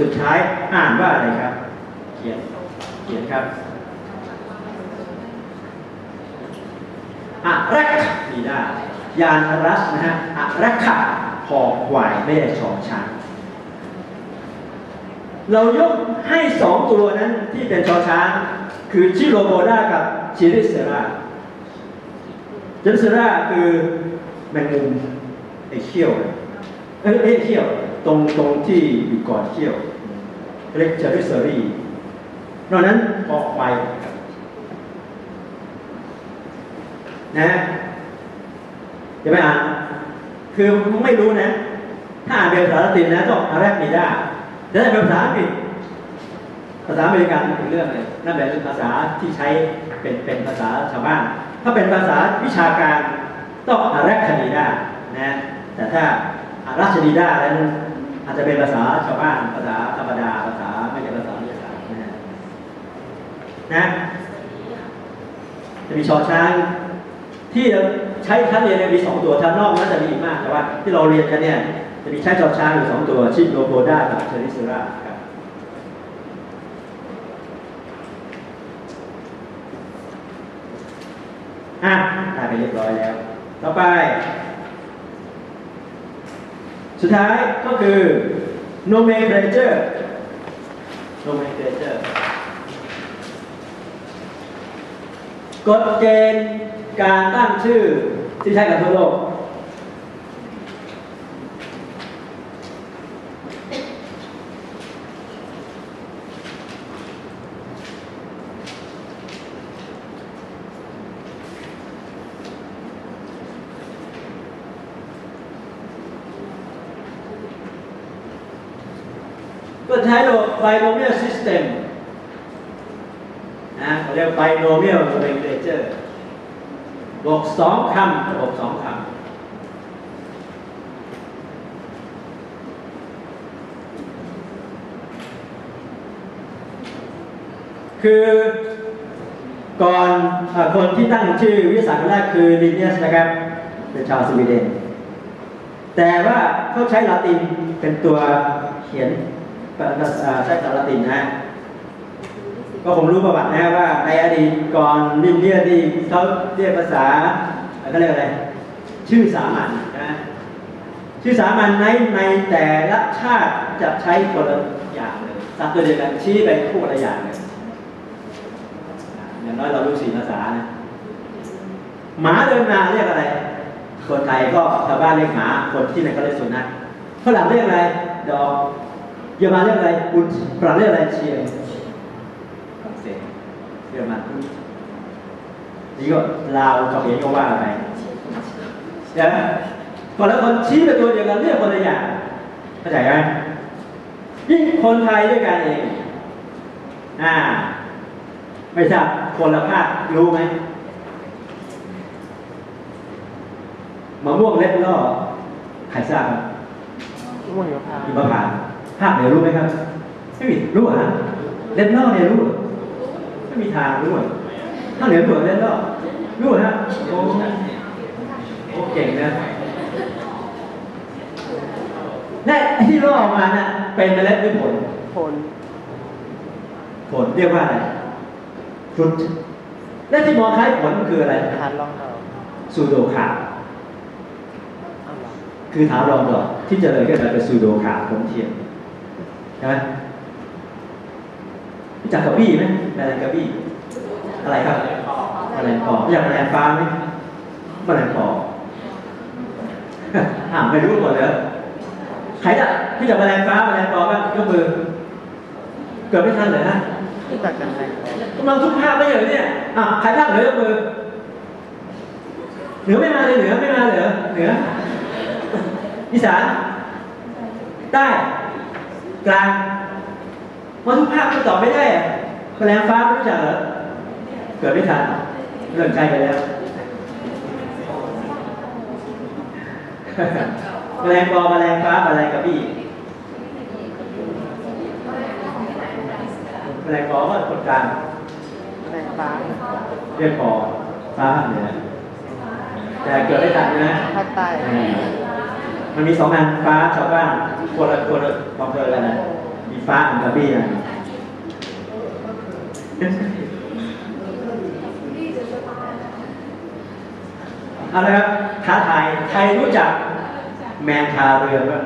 สุดท้ายอ่านว่าอะไรครับ เขียน เขียนครับอะรักมีได้ ยานรักนะฮะอะรักขะหอควายไม่ได้ชอช้างเรายกให้สองตัวนั้นที่เป็นชอช้าง คือชิโรโบดากับชิริเซราชิริเซราคือแมงมุมไอเขี้ยว เอ้ยเอ้ยเขี้ยว ตรงตรงที่อยู่ก่อนเขี้ยวเรียกเจอริสเซอรี่นอกนั้นออกไปนะอย่าไปอ่านคือไม่รู้นะ ถ้าอ่านเป็นภาษาละตินนะต้องอาแรกมีได้แต่ถ้าเป็นภาษาอังกฤษภาษาอเมริกันเป็นเรื่องเลยนั่นเป็นภาษาที่ใช้เป็นเป็นภาษาชาวบ้าน ถ้าเป็นภาษาวิชาการต้องอาแรกคดีได้นะแต่ถ้าอาราชดีได้แล้ว อาจจะเป็นภาษาชาวบ้านภาษาธรรมดาภาษาไม่ใช่ภาษาวิทยาศาสตร์นะนะจะมีชอช้าง ที่ใช้ชั้นเรียนมีสองตัวชั้นนอกน่าจะมีอีกมากแต่ว่า ที่เราเรียนกันเนี่ยจะมีใช้ชอช้างอยู่สองตัวชิโรโบด้ากับเชริสุราครับอะได้ไปเรียบร้อยแล้ว ต่อไป สุดท้ายก็คือ nomenclature nomenclature กฎเกณฑ์การตั้งชื่อที่ใช้กับทั่วโลกใช้ระบบ binomial system นะเขาเรียก binomial nomenclature บอกสองคำระบบสองคำคือก่อนอคนที่ตั้งชื่อวิทยาศาสตร์คนแรกคือลินเนียสนะครับ เป็นชาวสวีเดน แต่ว่าเขาใช้ลาตินเป็นตัวเขียนใช้ภาษาลาตินนะ ก็ผมรู้ประวัตินะว่าในอดีตก่อนลินเนียที่เขาเรียกภาษาเขาเรียกอะไร ชื่อสามัญนะชื่อสามัญในในแต่ละชาติจะใช้คนละอย่างเลยสัตว์ตัวเดียวกันชี้ไปคู่ละอย่างเลยอย่างน้อยเรารู้สี่ภาษานะหมาเดินมาเรียกอะไร คนไทยก็ชาวบ้านเรียกหมาคนที่ไหนก็เรียกสุนัขฝรั่งเรียกอะไร ดอกเยอรมันเรียกอะไรบุญฝรั่งเรียกอะไรเชียง เศสเยอรมันนี่ก็ลาวเขมรก็ว่าไปเดี๋ยวคนละคนชี้ไปตัวเดียวกันเรียกคนละอย่างเข้าใจไหมยิ่งคนไทยด้วยกันเองอ่า ไม่ทราบคนละภาครู้ไหมมะม่วงเล็ดล่อใครทราบครับม่วงหิมพานต์อิมพานต์ภาคเหนือรู้ไหมครับไม่มีรู้เหรอเล็ดล่อเนี่ยรู้เหรอ ไม่มีทางรู้เหรอภาคเหนือรู้เหรอเล็ดล่อรู้เหรอฮะโอ้โอ้เก่งนะและไอ้ที่ล่อออกมาน่ะเป็นเมล็ดหรือผล ผล ผลเรียกว่าอะไรฟรุตและที่มองคล้ายผลคืออะไรทานรองเท้าซูโดคาเอาเหรอคือถาวรดอกที่เจริญขึ้นมาเป็นซูโดขาผลเทียมใช่ไหม รู้จักกระบี่ไหมแมลงกระบี่อะไรครับแมลงปอรู้จักแมลงฟ้าไหมแมลงปออ่าไม่รู้หมดเลยใครจะที่จักแมลงฟ้าแมลงปอบ้างยกมือ เกิดไม่ทันเลยนะรู้จักกันไหมกำลังทุกภาพไม่เหรอเนี่ยอะใครภาคเหนือยกมือเหนือไม่มาเลยเหนือไม่มาเลยเหรอเหนืออีสานใต้กลาง มาทุกภาคก็ตอบไม่ได้อะแมลงฟ้าไม่รู้จักเหรอเกิดไม่ทันเริ่มใช้ไปแล้วแมลงปอแมลงฟ้าแมลงกระบี่แมลงปอก็คนกลางแมงฟ้าเรียกปอฟ้าภาคเหนือแต่เกิดไม่ทันนะภาคใต้มันมีสองอันฟ้าชาวบ้านคนละคนละความเคยกันนะมี ฟ้าอันกระบี้นะเอาละครับท้าทายใครรู้จัก แมนคาเรือบ้าง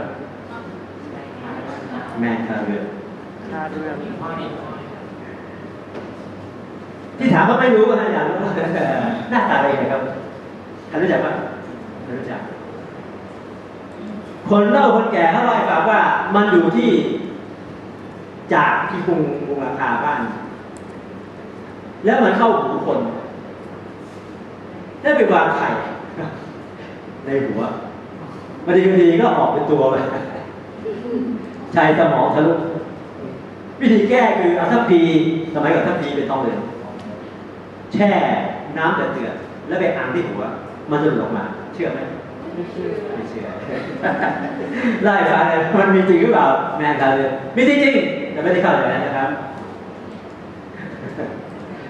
แมนคาเรือคาเรือที่ถามว่าไม่รู้นะอยากรู้หน้าตาอะไรนะครับใครรู้จักบ้างไม่รู้จักคนเล่าคนแก่เขาเล่าให้ฟังว่ามันอยู่ที่ จากที่กรุงกรุงราคาบ้าน แล้วมันเข้าหูคนแล้วไปวางไข่ในหัวบางทีบางทีก็ออกเป็นตัวเลยชายสมองทะลุวิธีแก้คือเอาทัพพีสมัยก่อนทัพพีเป็นทองเหลืองแช่น้ำเดือดแล้วไปอ่างที่หัว มันจะหลุดออกมา เชื่อไหม ไม่เชื่อไม่เชื่อไล่ฟังเลยมันมีจริงหรือเปล่าแมนกันเลยมีจริงๆแต่ไม่ได้เข้าใจนะครับ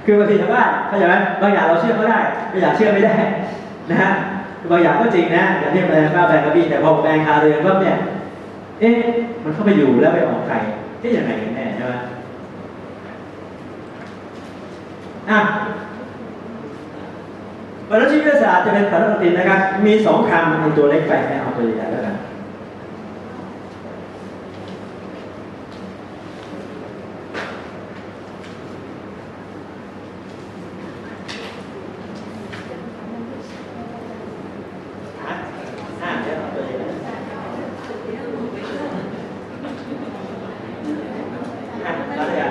คือบางทีชาวบ้านเข้าใจไหมบางอย่างเราเชื่อก็ได้บางอย่างเชื่อไม่ได้นะฮะบางอย่างก็จริงนะอย่างที่แปลงข้าแปลงกระบี่แต่พอแปลงคาเรือนก็เนี่ยเอ๊ะมันเข้าไปอยู่แล้วไปออกไข่ที่อยังไงกันแน่ใช่ไหมอะ วรรณชีวิทยาศาสตร์จะเป็นสาษาอังกฤษนะครับ มีสองคำในตัวเล็กไปให้เอาตัวใหญ่แล้วกัน อะอะเดี๋ยวเอาตัวใหญ่อะแล้วเนี่ย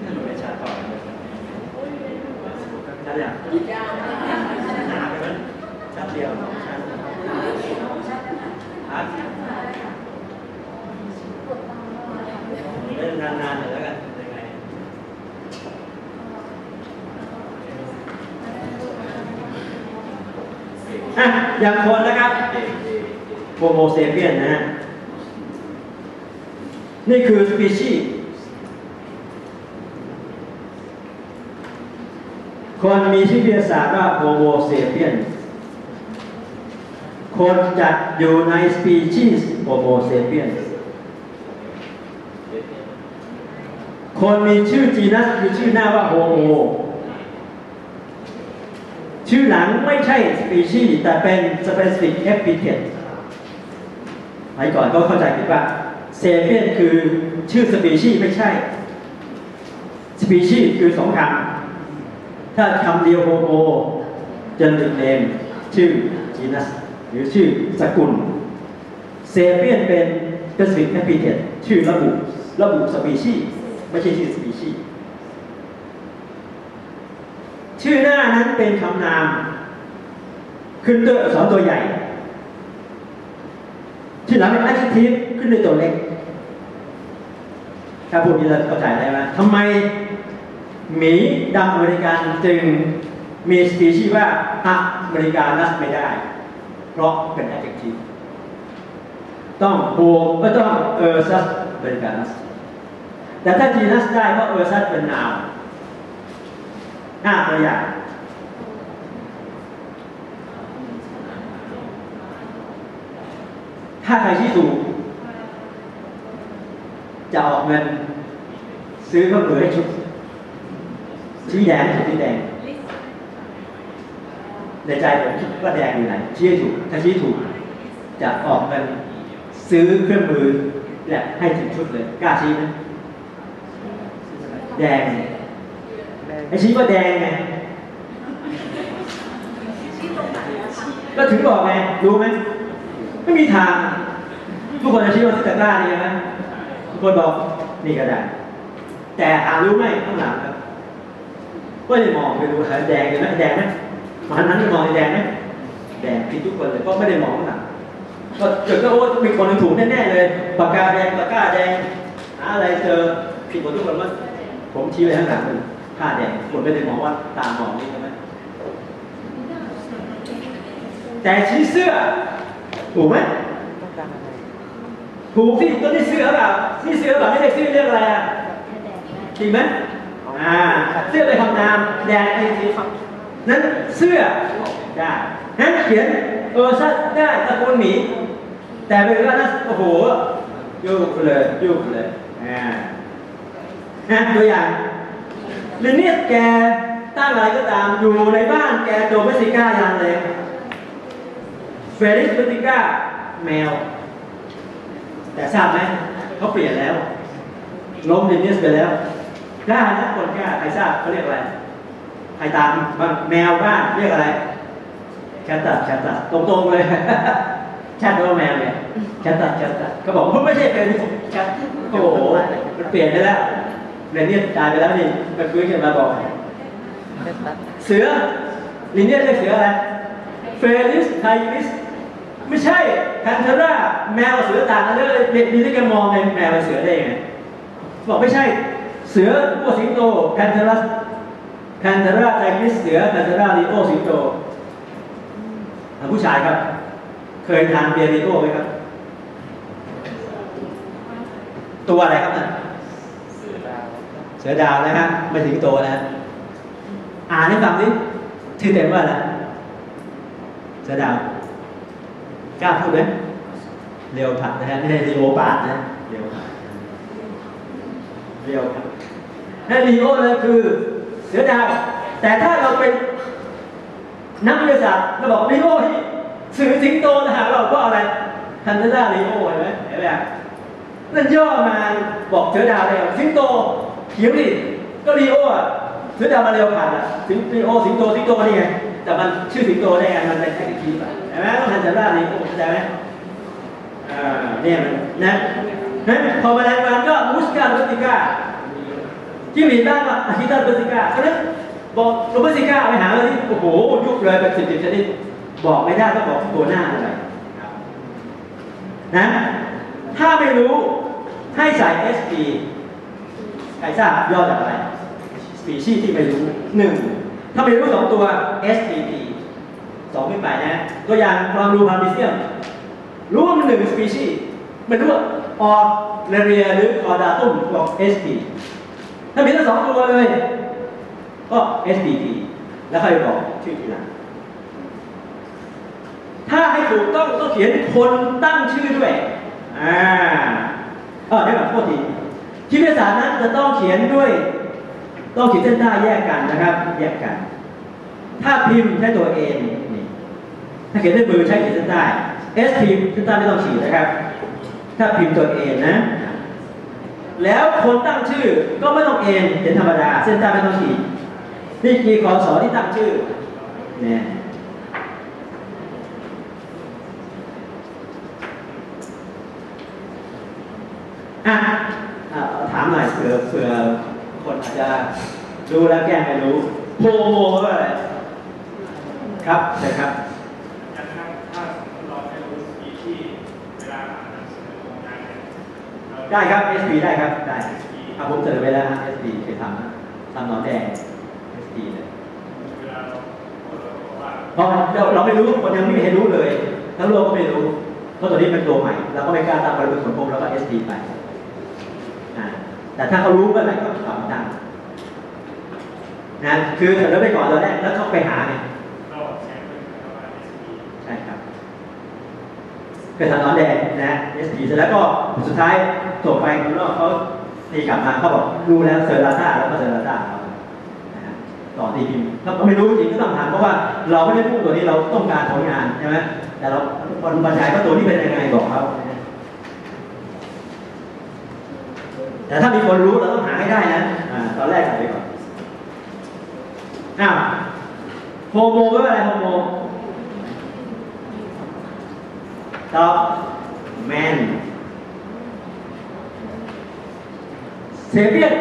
นี่มันไม่ชัดต่อเลยชัดยังหนาไปไหมชัดเดียวชัดอะเล่ นานๆหน่อยแล้วกันยังไงอะอย่างคนนะครับโฮโมเซเปียนนะฮะนี่คือสปีชีส์คนมีชื่อวิทยาศาสตร์ว่าโฮโมเซเปียน คนจัดอยู่ในสปีชีส์โฮโมเซเปียน คนมีชื่อจีนัสคือชื่อหน้าว่าโฮโม ชื่อหลังไม่ใช่สปีชีส์แต่เป็น specific epithet สมัยก่อนก็เข้าใจผิดว่าเซเปียนคือชื่อสปีชีส์ไม่ใช่ สปีชีส์คือสองคำถ้าคำเดียวโฮโมจะหนึ่งเนมชื่อจีนัสหรือชื่อสกุลเซเปียนเป็น specific epithet ชื่อระบุระบุสปีชีส์ ไม่ใช่ชื่อสปีชีส์ชื่อหน้านั้นเป็นคำนาม ขึ้นด้วยอักษรตัวใหญ่ ชื่อหลังเป็น adjective ขึ้นด้วยตัวเล็ก ถ้าพูดนี้เราเข้าใจได้ไหมทำไมหมีดำอเมริกันจึงมีสปีชีส์ว่าอเมริกานัสไม่ได้ เพราะเป็น adjective ต้องโฮก็ต้องเออซัสอเมริกานัส แต่ถ้าจีนัสได้เพราะเออซัสเป็นนามห้าตัวอย่างถ้าใครที่ถูก จะออกเงิน ซื้อเครื่องมือให้ชุดชี้แดงชุดที่แดง ในใจผมคิดว่าแดงอยู่ไหนชี้ถูก ถ้าชี้ถูก จะออกเงิน ซื้อเครื่องมือและให้ถึงชุดเลย กล้าชี้ไหม แดงแดงไอ้ชี้ว่าแดงไงก็ถึงบอกไงรู้ไหมไม่มีทางทุกคนจะชี้ว่าที่ตะกร้านี่ใช่ไหมทุกคนบอกนี่ก็ได้แต่หารู้ไหมข้างหลังครับก็จะมองไปดูหาแดงเลยไหมแดงไหมมันนั้นจะมองแดงไหมแดงผิดทุกคนเลยเพราะไม่ได้มองข้างหลังก็เกิดก็โอ้มีคนหนึ่งถูกแน่ๆเลยปากกาแดงปากกาแดงหาอะไรเจอผิดหมดทุกคนว่า ผมชี้ไปข้างหลังเลยผ้าแดงคนไม่ได้มองว่าตามองนี่ใช่ไหมแต่ชี้เสื้อ ถูกไหมถูกที่ตัวนี้เสื้อเปล่านี่เสื้อเปล่าไม่ได้เสื้อเรียกอะไรอะจริงไหมอ่าเสื้อไปทำนามแดงไอ้สีนั้นเสื้อได้นั้นเขียนเออซัดได้ตระกูลหมีแต่เป็นว่านะโอ้โหยุบเลยยุบเลย นะตัวอย่างหรือเนี่ยแกตั้งอะไรก็ตามอยู่ในบ้านแกโดเมสติก้ายันเลยเฟริสเมสติก้าแมว แต่ทราบไหมเขาเปลี่ยนแล้ว ล้มเดนนิสไปแล้วกล้านะคนกล้าใครทราบเขาเรียกอะไร ใครตามบ้างแมวบ้านเรียกอะไรแคตตัสแคตตัสตรงๆเลยแคทว่าแมวเนี่ยแคตตัสแคตตัสเขาบอกว่าไม่ใช่เป็นแคทโอ้โหมันเปลี่ยนไปแล้ว เรนเนี่ยตายไปแล้วนี่มันฟื้นขึ้นมาบอกเสือลินเนียเรียกเสืออะไรเฟลิสไทลิสไม่ใช่แพนเทราแมวกับเสือต่างกันเลยเด็กดีที่แกมองในแมวกับเสือได้ยังไงบอกไม่ใช่ เสือพวกสิงโตแพนเทรัสแพนเทราไทลิสเสือแพนเทราลีโอสิงโตผู้ชายครับ เคยทานเบียร์ลีโอไหมครับ ตัวอะไรครับน่ะ สือดาวนะฮะไม่สิงโตนะฮะอ่านให้ฟังดิดชื่อเต็มว่าอะไรเสือดาวกล้าพูดไหมเร็วผัดนะฮะไม่ใช่ลีโอปาดนะเร็วผัดเร็วผัดนั่นลีโอเลยคือเสือดาว แต่ถ้าเราเป็นนักวิทยาศาสตร์เราบอกลีโอที่สื่อสิงโตนะฮะเราก็อะไรทันเดอร์ลีโอเห็นไหมเห็นไหมนั่นย่อมาบอกเสือดาวเลยสิงโต เขียวดิก็ลีโออะเสือดาวมาเร็วผัดอะสิงลีโอสิงโตสิงโตนี่ไงแต่มันชื่อสิงโตได้ไงมันเป็นแค่คีบอะเห็นไหมต้องทันเดอร์ลีโอเข้าใจไหมอ่าเนี่ยมันนะนั้นพอแมลงวันก็มูสกาโรติก้าจิ้งหรีด้านก็อาชิตาโรติก้าเพราะฉะนั้นบอกโรติก้าไปหาเลยที่โอ้โหยุบเลยเป็นสิบสิบชนิดบอกไม่ได้ต้องบอกตัวหน้าอะไรนะถ้าไม่รู้ให้ใส่ SP ใครทราบย่อจากอะไร สปีชีส์ที่ไม่รู้หนึ่งถ้าไม่รู้สองตัว SPP สองขึ้นไปนะ ตัวอย่างความรู้พาร์มิเซียม รู้ว่ามันหนึ่งสปีชีส์ไม่รู้ว่าออเรเรียหรือออดาตุ้มบอก SP ถ้ามีทั้งสองตัวเลย ก็ SPP แล้วค่อยบอกชื่อทีหลังถ้าให้ถูกต้องต้องเขียนคนตั้งชื่อด้วย อ่าเออเดี๋ยวก่อนโทษที ที่วิทยาศาสตร์นั้นจะต้องเขียนด้วย ต้องขีดเส้นใต้แยกกันนะครับ แยกกัน ถ้าพิมพ์ใช้ตัวเองนี่ถ้าเขียนด้วยมือใช้ขีดเส้นใต้ S พิมพ์เส้นใต้ไม่ต้องขีดนะครับ ถ้าพิมพ์ตัวเองนะ แล้วคนตั้งชื่อก็ไม่ต้องเองเป็นธรรมดา เส้นใต้ไม่ต้องขีดนี่มีขอสอที่ตั้งชื่อเนี่ยอะ อยเผื่อเผื่อคนอาจจะรู้แล้วแก้ไม่รู้โมโมว่าอะไรครับใช่ครับอย่างนั้นถ้าสมมติเราไม่รู้สปีชีส์เวลาอ่านหนังสือโครงการเนี่ยเราได้ครับ SP ได้ครับ ได้อะผมเสนอไปแล้วฮะ SP เคยทำนะทำหนอนแดง SP เลยเวลาเราพูดเราบอกว่าเพราะเราเราไม่รู้คนยังไม่มีใครรู้เลยทั้งโลกก็ไม่รู้เพราะตัวนี้เป็นตัวใหม่เราก็ไม่กล้าตั้งบริบทสังคมแล้วก็ SP ไปอ่า แต่ถ้าเขารู้เมื่อไหร่ก็ตอบตั้นะคือเสนอไปก่อนตอนแรกแล้วเขาไปหาเราแชร์เป็นคำว่า SP ใช่ครับเกิดทางน้อนแดงนะ SP เสร็จแล้วก็สุดท้ายส่งไปข้างนอกเขาตีกลับมาเขาบอกรู้แล้วเซอร์ลาต้าแล้วก็เซอร์ลาต้าเอาต่อตีพิมพ์ถ้าไม่รู้จริงก็ต้องถามเพราะว่าเราไม่ได้พูดตัวนี้เราต้องการผลงานใช่ไหมแต่เราคนบรรยายว่าตัวนี้เป็นยังไงบอกเขานะฮะ แต่ถ้ามีคนรู้เราต้องหาให้ได้นะอ่าตอนแรกใส่ไปก่อนอ้าวโฮโมก็อะไรโฮโมตอบแมนเซเปียน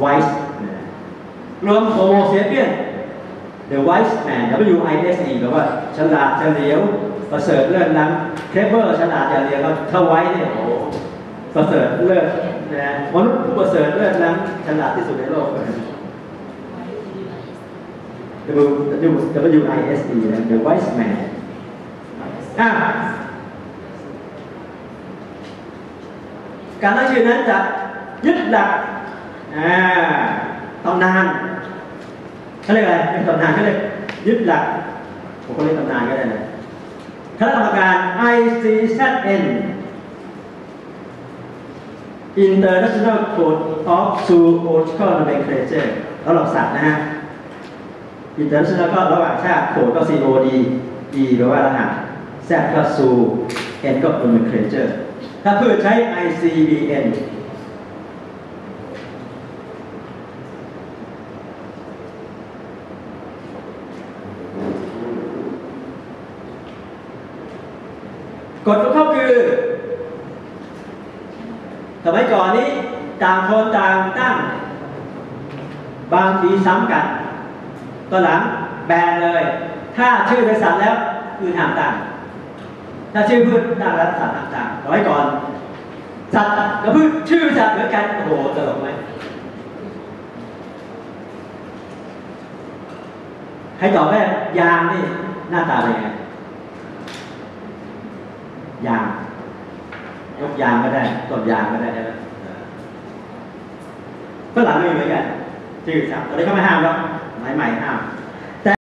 ไวส์รวมโฮโมเซเปียน The Wise Man W I S E แปลว่า ฉลาดเฉลียวประเสริฐเลิศล้ำเคเบอร์ฉลาดอย่างเดียวครับถ้าไว้เนี่ยโอ้โหประเสริฐเลิศนะมนุษย์ผู้ประเสริฐเลิศล้ำฉลาดที่สุดในโลก W W I S E นะ The Wise Man อะการตั้งชื่อนั้นจะยึดหลักอ่าตำนานเขาเรียกอะไรเป็นตำนานเขาเรียกยึดหลัก ผมก็เรียกตำนานก็ได้นะคณะกรรมการ ICZN International Code of Zoological Nomenclature แล้วหลักสัตว์นะฮะ International ก็ระหว่างชาติโคดก็ COD E แปลว่ารหัส Z ก็ Zoo N ก็ Nomenclature ถ้าเพืชใช้ ICBN กฎของเขา คือสมัยก่อนนี้ต่างคนต่างตั้ง บางทีซ้ำกันตอนหลังแบนเลย ถ้าชื่อบริษัทแล้วคือห้ามตั้งถ้าชื่อพืชตั้งแล้วสัตว์ห้ามตั้งสมัยก่อน สัตว์กับพืชชื่อสัตว์เหมือนกัน โอ้โหตลกไหมให้ตอบแม่ยางนี่หน้าตาเป็นไง ยาง ยกยางก็ได้ต้นยางก็ได้ใช่ไหมเออฝรั่งไม่เหมือนกันชื่อสัตว์ตอนนี้เขาไม่ห้ามแล้วสมัยใหม่ห้าม